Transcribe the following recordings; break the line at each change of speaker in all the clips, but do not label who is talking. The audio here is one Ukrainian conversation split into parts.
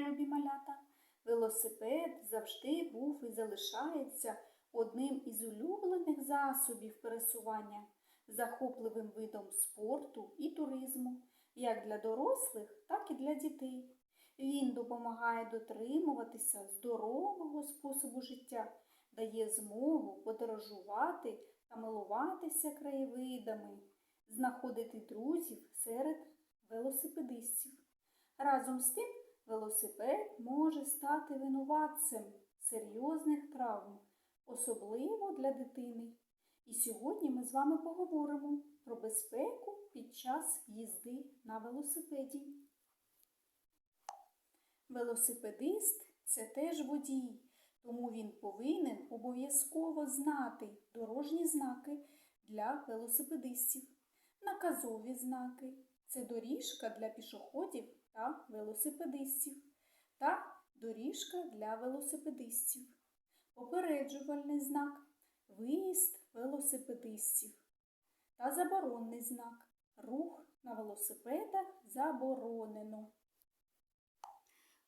любі малята! Велосипед завжди був і залишається одним із улюблених засобів пересування, захопливим видом спорту і туризму, як для дорослих, так і для дітей. Він допомагає дотримуватися здорового способу життя, дає змогу подорожувати та милуватися краєвидами, знаходити друзів серед велосипедистів. Разом з тим, велосипед може стати винуватцем серйозних травм, особливо для дитини. І сьогодні ми з вами поговоримо про безпеку під час їзди на велосипеді. Велосипедист це теж водій, тому він повинен обов'язково знати дорожні знаки для велосипедистів, наказові знаки це доріжка для пішоходів та велосипедистів, та доріжка для велосипедистів, попереджувальний знак виїзд велосипедистів та заборонний знак рух на велосипедах заборонено.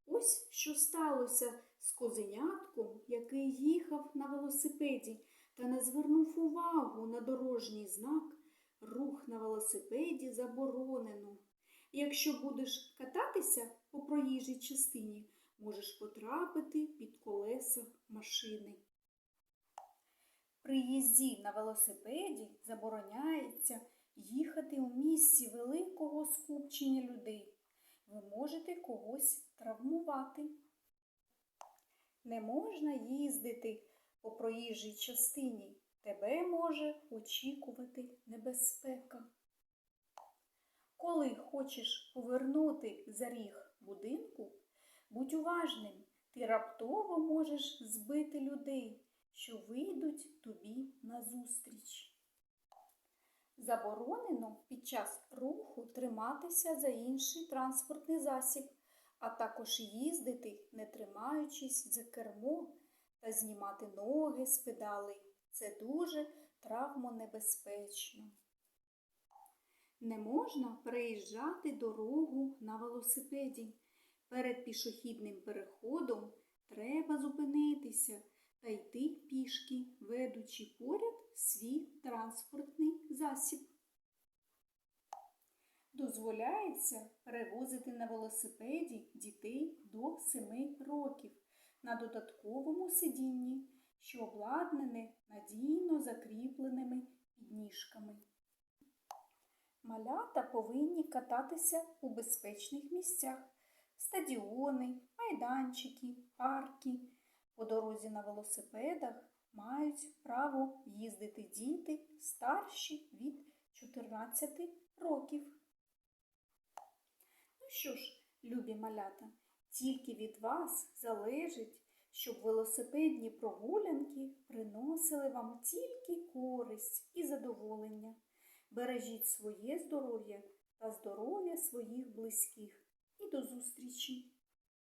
Ось що сталося з козенятком, який їхав на велосипеді та не звернув увагу на дорожній знак рух на велосипеді заборонено. Якщо будеш кататися по проїжджій частині, можеш потрапити під колеса машини. При їзді на велосипеді забороняється їхати у місці великого скупчення людей. Ви можете когось травмувати. Не можна їздити по проїжджій частині. Тебе може очікувати небезпека. Коли хочеш повернути за ріг будинку, будь уважним, ти раптово можеш збити людей, що вийдуть тобі назустріч. Заборонено під час руху триматися за інший транспортний засіб, а також їздити, не тримаючись за кермо та знімати ноги з педалей. Це дуже травмонебезпечно. Не можна переїжджати дорогу на велосипеді. Перед пішохідним переходом треба зупинитися та йти пішки, ведучи поряд свій транспортний засіб. Дозволяється перевозити на велосипеді дітей до 7 років на додатковому сидінні, що обладнане надійно закріпленими підніжками. Малята повинні кататися у безпечних місцях стадіони, майданчики, парки. По дорозі на велосипедах мають право їздити діти старші від 14 років. Ну що ж, любі малята, тільки від вас залежить, щоб велосипедні прогулянки приносили вам тільки користь і задоволення. Бережіть своє здоров'я та здоров'я своїх близьких. І до зустрічі!